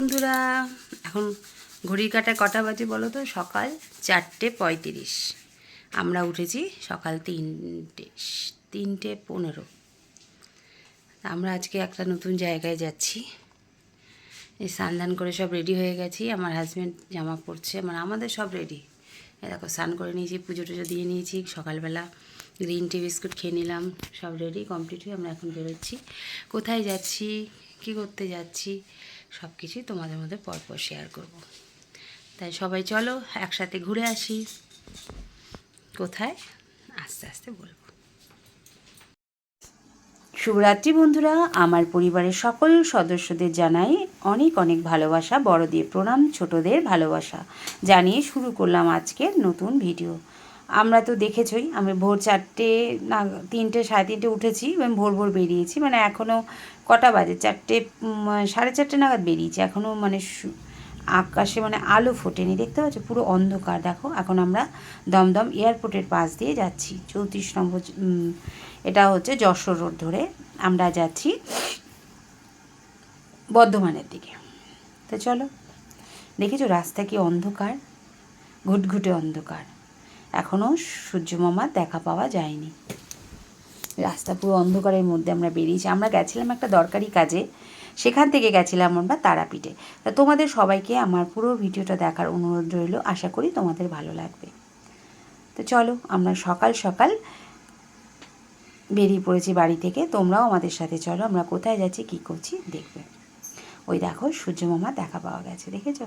বন্ধুরা, এখন ঘড়ির কাটায় কটা বাজে বলো তো? সকাল চারটে পঁয়ত্রিশ। আমরা উঠেছি সকাল তিনটে তিনটে পনেরো। আমরা আজকে একটা নতুন জায়গায় যাচ্ছি। এই স্নান করে সব রেডি হয়ে গেছি। আমার হাজব্যান্ড জামা পরছে মানে আমাদের সব রেডি দেখো, স্নান করে নিয়েছি, পুজো টুজো দিয়ে নিয়েছি, সকালবেলা গ্রিন টি বিস্কুট খেয়ে নিলাম, সব রেডি কমপ্লিট হয়ে আমরা এখন বেরোচ্ছি। কোথায় যাচ্ছি, কি করতে যাচ্ছি, সব কিছুই তোমাদের মধ্যে পরপর শেয়ার করব। তাই সবাই চলো, একসাথে ঘুরে আসি। কোথায়? আস্তে আস্তে বলব। শুভরাত্রি বন্ধুরা। আমার পরিবারের সকল সদস্যদের জানাই অনেক অনেক ভালোবাসা বড় দিয়ে প্রণাম, ছোটদের ভালোবাসা। জানিয়ে শুরু করলাম আজকের নতুন ভিডিও। আমরা তো দেখেছই, আমি ভোর চারটে না তিনটে, সাড়ে তিনটে উঠেছি, এবং ভোর ভোর বেরিয়েছি। মানে এখনও কটা বাজে? চারটে সাড়ে চারটে নাগাদ বেরিয়েছি। এখনও মানে আকাশে মানে আলো ফোটেনি, দেখতে পাচ্ছ? পুরো অন্ধকার, দেখো। এখন আমরা দমদম এয়ারপোর্টের পাশ দিয়ে যাচ্ছি। চৌত্রিশ নম্বর এটা হচ্ছে যশোর রোড ধরে আমরা যাচ্ছি বর্ধমানের দিকে। তো চলো, দেখেছ রাস্তা কি অন্ধকার? ঘুটঘুটে অন্ধকার। এখনও সূর্যমামার দেখা পাওয়া যায়নি। রাস্তা পুরো অন্ধকারের মধ্যে আমরা বেরিয়েছি। আমরা গেছিলাম একটা দরকারি কাজে। সেখান থেকে গেছিলাম আমরা তারাপীঠে। তা তোমাদের সবাইকে আমার পুরো ভিডিওটা দেখার অনুরোধ রইল। আশা করি তোমাদের ভালো লাগবে। তো চলো, আমরা সকাল সকাল বেরিয়ে পড়েছি বাড়ি থেকে। তোমরাও আমাদের সাথে চলো, আমরা কোথায় যাচ্ছি, কী করছি দেখবে। ওই দেখো, সূর্য মামা দেখা পাওয়া গেছে, দেখেছ?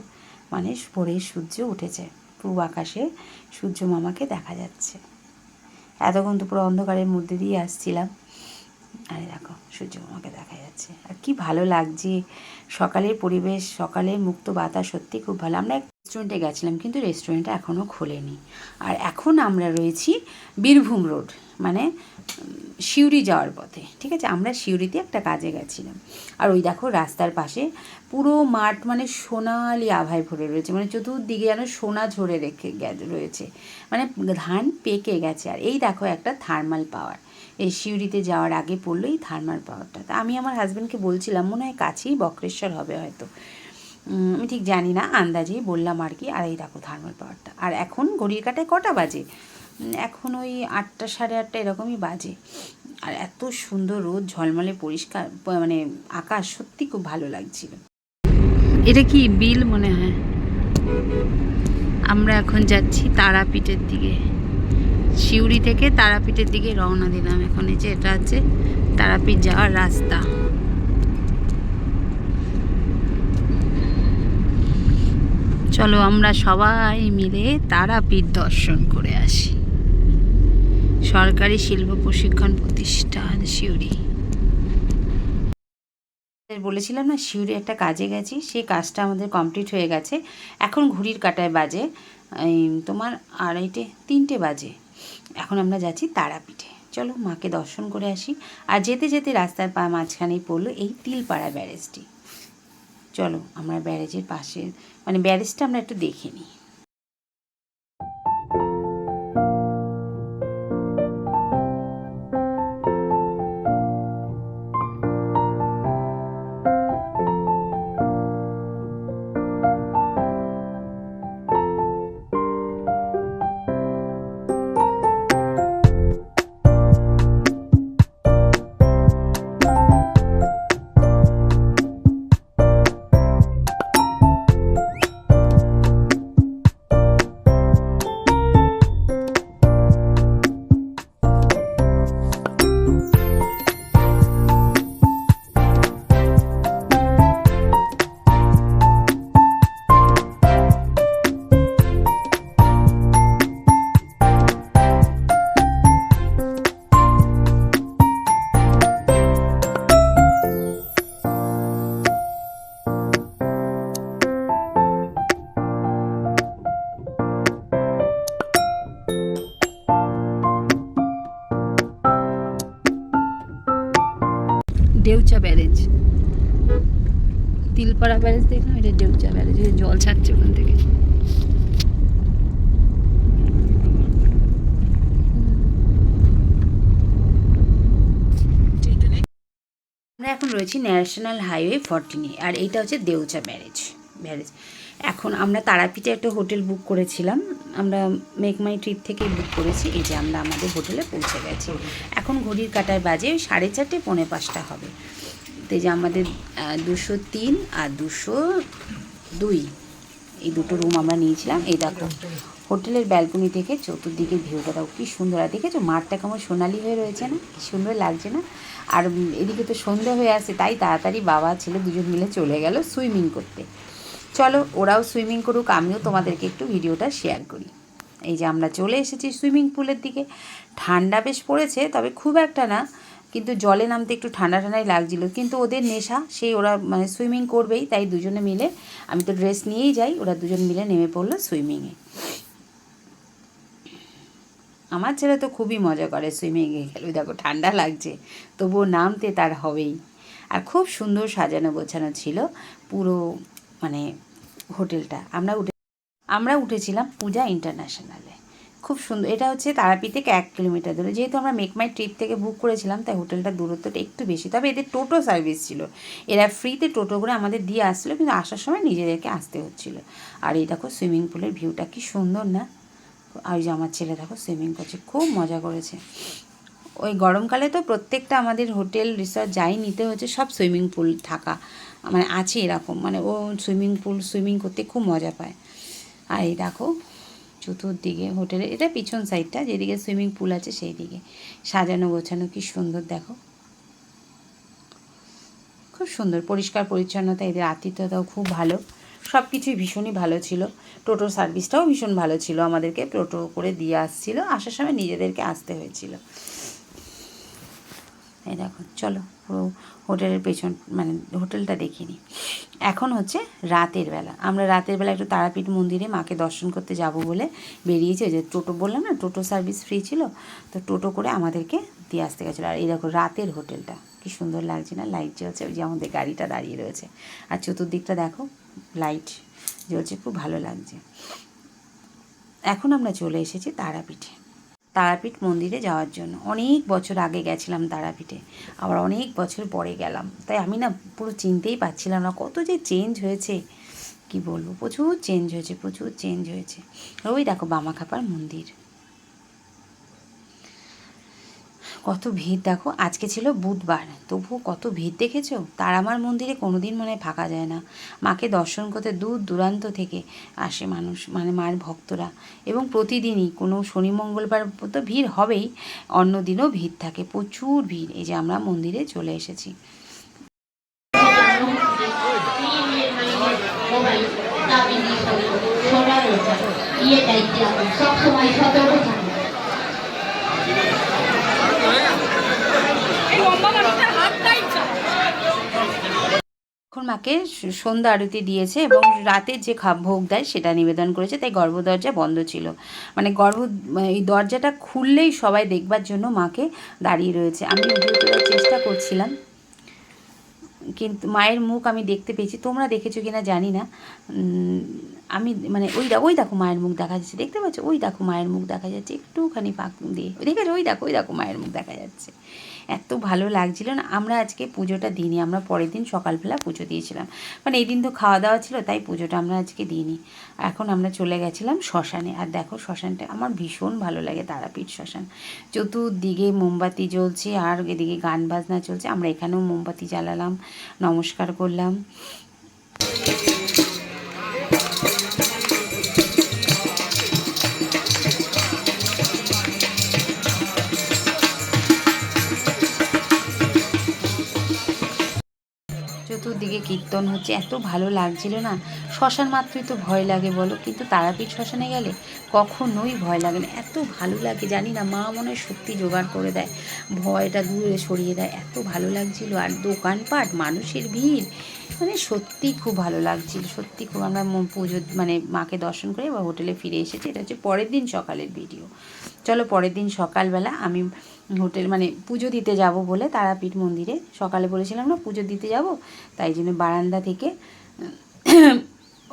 মানে ভোরের সূর্য উঠেছে, পূর্ব আকাশে সূর্য মামাকে দেখা যাচ্ছে। এতক্ষণ তো পুরো অন্ধকারের মধ্যে দিয়ে আসছিলাম। আরে দেখো, সূর্য মামাকে দেখা যাচ্ছে। আর কি ভালো লাগছে। সকালের পরিবেশ, সকালের মুক্ত বাতাস সত্যি খুব ভালো। আমরা রেস্টুরেন্টে গেছিলাম, কিন্তু রেস্টুরেন্টটা এখনও খোলেনি। আর এখন আমরা রয়েছি বীরভূম রোড মানে সিউড়ি যাওয়ার পথে। ঠিক আছে? আমরা সিউড়িতে একটা কাজে গেছিলাম। আর ওই দেখো, রাস্তার পাশে পুরো মাঠ মানে সোনালি আভায় ভরে রয়েছে। মানে চতুর্দিকে যেন সোনা ঝরে রেখে রয়েছে। মানে ধান পেকে গেছে। আর এই দেখো একটা থার্মাল পাওয়ার এই সিউড়িতে যাওয়ার আগে পড়ল এই থার্মাল পাওয়ারটা। তা আমি আমার হাজব্যান্ডকে বলছিলাম, মনে হয় কাছেই বক্রেশ্বর হবে হয়তো। আমি ঠিক জানি না, আন্দাজেই বললাম আর কি, আর এই দেখো থার্মাল পাওয়ারটা। আর এখন ঘড়ির কাটায় কটা বাজে? এখন ওই আটটা, সাড়ে আটটা এরকমই বাজে। আর এত সুন্দর রোদ, ঝলমলে পরিষ্কার মানে আকাশ, সত্যি খুব ভালো লাগছিল। এটা কি বিল মনে হয়? আমরা এখন যাচ্ছি তারাপীঠের দিকে। সিউড়ি থেকে তারাপীঠের দিকে রওনা দিলাম। এখন এই যে এটা হচ্ছে তারাপীঠ যাওয়ার রাস্তা। চলো আমরা সবাই মিলে তারাপীঠ দর্শন করে আসি। সরকারি শিল্প প্রশিক্ষণ প্রতিষ্ঠান সিউড়ি বলেছিলাম না শিউরে একটা কাজে গেছি, সেই কাজটা আমাদের কমপ্লিট হয়ে গেছে। এখন ঘড়ির কাটায় বাজে তোমার আড়াইটে, তিনটে বাজে। এখন আমরা যাচ্ছি তারাপীঠে। চলো মাকে দর্শন করে আসি। আর যেতে যেতে রাস্তার পা মাঝখানেই পড়ল এই তিলপাড়া ব্যারেজটি। চলো আমরা ব্যারেজের পাশে মানে ব্যারেজটা আমরা একটু দেখে নিই। দেউচা ব্যারেজ। তিলপাড়া ব্যারেজ দেখলাম, এটা দেউচা ব্যারেজ জল ছাড়ছে ওখান থেকে। আমরা এখন রয়েছি ন্যাশনাল হাইওয়ে ফর্টিনে, আর এইটা হচ্ছে দেউচা ব্যারেজ। ব্যারেজ এখন আমরা তারাপীঠে একটা হোটেল বুক করেছিলাম। আমরা মেক মাই ট্রিপ থেকে বুক করেছি। এই যে আমরা আমাদের হোটেলে পৌঁছে গেছি। এখন ঘড়ির কাটায় বাজে ওই সাড়ে চারটে, পৌনে পাঁচটা হবে। তো যে আমাদের দুশো তিন আর দুশো দুই, এই দুটো রুম আমরা নিয়েছিলাম। এই দেখো, হোটেলের ব্যালকনি থেকে চতুর্দিকে ভিউটা দাও কি সুন্দর। আর দেখেছ, মাঠটা কেমন সোনালি হয়ে রয়েছে না? কি সুন্দর লাগছে না? আর এদিকে তো সন্ধে হয়ে আসে, তাই তাড়াতাড়ি বাবা ছেলে দুজন মিলে চলে গেল সুইমিং করতে। চলো ওরাও সুইমিং করুক, আমিও তোমাদেরকে একটু ভিডিওটা শেয়ার করি। এই যে আমরা চলে এসেছি সুইমিং পুলের দিকে। ঠান্ডা বেশ পড়েছে, তবে খুব একটা না, কিন্তু জলে নামতে একটু ঠান্ডা ঠান্ডাই লাগছিল। কিন্তু ওদের নেশা, সেই ওরা মানে সুইমিং করবেই, তাই দুজনে মিলে আমি তো ড্রেস নিয়েই যাই, ওরা দুজন মিলে নেমে পড়ল সুইমিংয়ে আমার ছেলে তো খুবই মজা করে সুইমিংয়ে গেলে, দেখো ঠান্ডা লাগছে, তবুও নামতে তার হবেই। আর খুব সুন্দর সাজানো গোছানো ছিল, পুরো মানে হোটেলটা। আমরা উঠে আমরা উঠেছিলাম পূজা ইন্টারন্যাশনালে। খুব সুন্দর এটা হচ্ছে তারাপীঠ থেকে এক কিলোমিটার দূরে। যেহেতু আমরা মেকমাই ট্রিপ থেকে বুক করেছিলাম, তাই হোটেলটার দূরত্বটা একটু বেশি। তবে এদের টোটো সার্ভিস ছিল। এরা ফ্রিতে টোটো করে আমাদের দিয়ে আসছিল, কিন্তু আসার সময় নিজেদেরকে আসতে হচ্ছিল। আর এই দেখো সুইমিং পুলের ভিউটা কি সুন্দর না? আর যে আমার ছেলে দেখো সুইমিং করছে, খুব মজা করেছে। ওই গরমকালে তো প্রত্যেকটা আমাদের হোটেল, রিসর্ট যাই নিতে হচ্ছে, সব সুইমিং পুল থাকা মানে আছে এরকম মানে ও সুইমিং পুল, সুইমিং করতে খুব মজা পায়। আর এই দেখো, চতুর্দিকে হোটেলে, এটা পিছন সাইডটা, যেদিকে সুইমিং পুল আছে সেই দিকে সাজানো গোছানো, কি সুন্দর, দেখো। খুব সুন্দর, পরিষ্কার পরিচ্ছন্নতা, এদের আতিথ্যতাও খুব ভালো সব কিছুই ভীষণই ভালো ছিল। টোটো সার্ভিসটাও ভীষণ ভালো ছিল আমাদেরকে, টোটো করে দিয়ে আসছিল, আসার সময় নিজেদেরকে আসতে হয়েছিল। এই দেখো, চলো, পুরো হোটেলের পেছন মানে হোটেলটা দেখিনি এখন হচ্ছে রাতের বেলা। আমরা রাতের বেলা একটু তারাপীঠ মন্দিরে মাকে দর্শন করতে যাব বলে বেরিয়েছি। যে টোটো বললাম না, টোটো সার্ভিস ফ্রি ছিল, তো টোটো করে আমাদেরকে দিয়ে আসতে গেছিল। আর এই দেখো রাতের হোটেলটা, কি সুন্দর লাগছে না? লাইট জ্বলছে ওই যে আমাদের গাড়িটা দাঁড়িয়ে রয়েছে। আর চতুর্দিকটা দেখো লাইট জ্বলছে খুব ভালো লাগছে। এখন আমরা চলে এসেছি তারাপীঠে। তারাপীঠ মন্দিরে যাওয়ার জন্য। অনেক বছর আগে গেছিলাম তারাপীঠে। আবার অনেক বছর পরে গেলাম। তাই আমি না পুরো চিনতেই পারছিলাম না কত যে চেঞ্জ হয়েছে। কি বলব? প্রচুর চেঞ্জ হয়েছে, প্রচুর চেঞ্জ হয়েছে। ওই দেখো বামাখাপার মন্দির। কত ভিড়, দেখো, আজকে ছিল বুধবার। তবুও কত ভিড় দেখেছ? তারামার মন্দিরে কোনোদিন মনে হয় ফাঁকা যায় না। মাকে দর্শন করতে দূর দূরান্ত থেকে আসে মানুষ মানে মার ভক্তরা। এবং প্রতিদিনই কোনো শনি, মঙ্গলবার তো ভিড় হবেই, অন্য দিনও ভিড় থাকে, প্রচুর ভিড়। এই যে আমরা মন্দিরে চলে এসেছি। সবসময় সতর্ক থাকুন এখন মাকে সন্ধ্যা আরতি দিয়েছে এবং রাতের যে ভোগ দেয় সেটা নিবেদন করেছে, তাই গর্ভদরজা বন্ধ ছিল। মানে গর্ভ এই দরজাটা খুললেই সবাই দেখবার জন্য মাকে দাঁড়িয়ে রয়েছে। আমি ভিডিও চেষ্টা করছিলাম, কিন্তু মায়ের মুখ আমি দেখতে পেয়েছি। তোমরা দেখেছ কিনা জানি না। আমি মানে ওই ওই দেখো মায়ের মুখ দেখা যাচ্ছে। দেখতে পাচ্ছ? ওই দেখো মায়ের মুখ দেখা যাচ্ছে। একটুখানি পাক দিয়ে। দেখেছ? ওই দেখো ওই দেখো মায়ের মুখ দেখা যাচ্ছে। এত ভালো লাগছিল না। আমরা আজকে পুজোটা দিইনি, আমরা পরের দিন সকালবেলা পুজো দিয়েছিলাম। মানে এই দিন তো খাওয়া দাওয়া ছিল, তাই পুজোটা আমরা আজকে দিইনি। এখন আমরা চলে গেছিলাম শ্মশানে। আর দেখো শ্মশানটা আমার ভীষণ ভালো লাগে, তারাপীঠ শ্মশান। চতুর্দিকে মোমবাতি জ্বলছে, আর এদিকে গান বাজনা চলছে। আমরা এখানেও মোমবাতি জ্বালালাম, নমস্কার করলাম। চতুর্দিকে কীর্তন হচ্ছে, এত ভালো লাগছিল না। শ্মশান মাত্রই তো ভয় লাগে বলো, কিন্তু তারাপীঠ শ্মশানে গেলে কখনোই ভয় লাগে না। এত ভালো লাগে, জানি না, মা মনে সত্যি জোগাড় করে দেয়, ভয়টা দূরে সরিয়ে দেয়। এত ভালো লাগছিল, আর দোকানপাট, মানুষের ভিড় মানে সত্যি খুব ভালো লাগছিল, সত্যি খুব আমরা পুজো মানে মাকে দর্শন করে বা হোটেলে ফিরে এসেছি। এটা হচ্ছে পরের দিন সকালের ভিডিও চলো পরের দিন সকালবেলা আমি হোটেল মানে পুজো দিতে যাব বলে তারাপীঠ মন্দিরে। সকালে বলেছিলাম না পুজো দিতে যাব, তাই জন্য বারান্দা থেকে,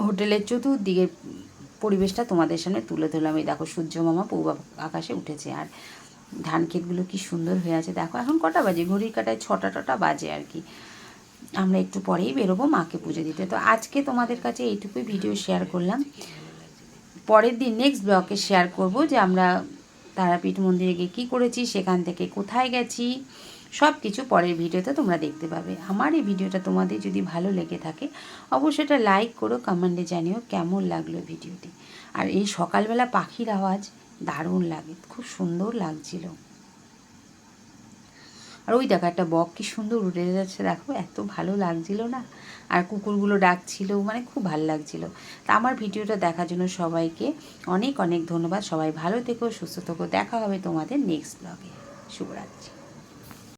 হোটেলের চতুর্দিকে পরিবেশটা তোমাদের সামনে তুলে ধরলাম। এই দেখো সূর্য মামা পূর্ব আকাশে উঠেছে আর ধান ক্ষেতগুলো কি সুন্দর হয়ে আছে। দেখো এখন কটা বাজে? ঘড়ির কাটায় ছটা টটা বাজে আর কি। আমরা একটু পরেই বেরোবো, মাকে পুজো দিতে। তো আজকে তোমাদের কাছে এইটুকুই ভিডিও শেয়ার করলাম। পরের দিন নেক্সট ব্লকে শেয়ার করব যে আমরা তারাপীঠ মন্দিরে গিয়ে কী করেছি, সেখান থেকে কোথায় গেছি সব কিছু পরের ভিডিওতে তোমরা দেখতে পাবে। আমার এই ভিডিওটা তোমাদের যদি ভালো লেগে থাকে, অবশ্যই এটা লাইক করো কমেন্টে জানিও কেমন লাগল ভিডিওটি। আর এই সকালবেলা পাখির আওয়াজ দারুণ লাগে, খুব সুন্দর লাগছিল। আর ওই দেখো, একটা বক কি সুন্দর উড়ে যাচ্ছে। দেখো, এত ভালো লাগছিল না? আর কুকুরগুলো ডাকছিল মানে খুব ভালো লাগছিল। তা আমার ভিডিওটা দেখার জন্য সবাইকে অনেক অনেক ধন্যবাদ। সবাই ভালো থেকো, সুস্থ থেকো। দেখা হবে তোমাদের নেক্সট ব্লগে শুভরাত্রি।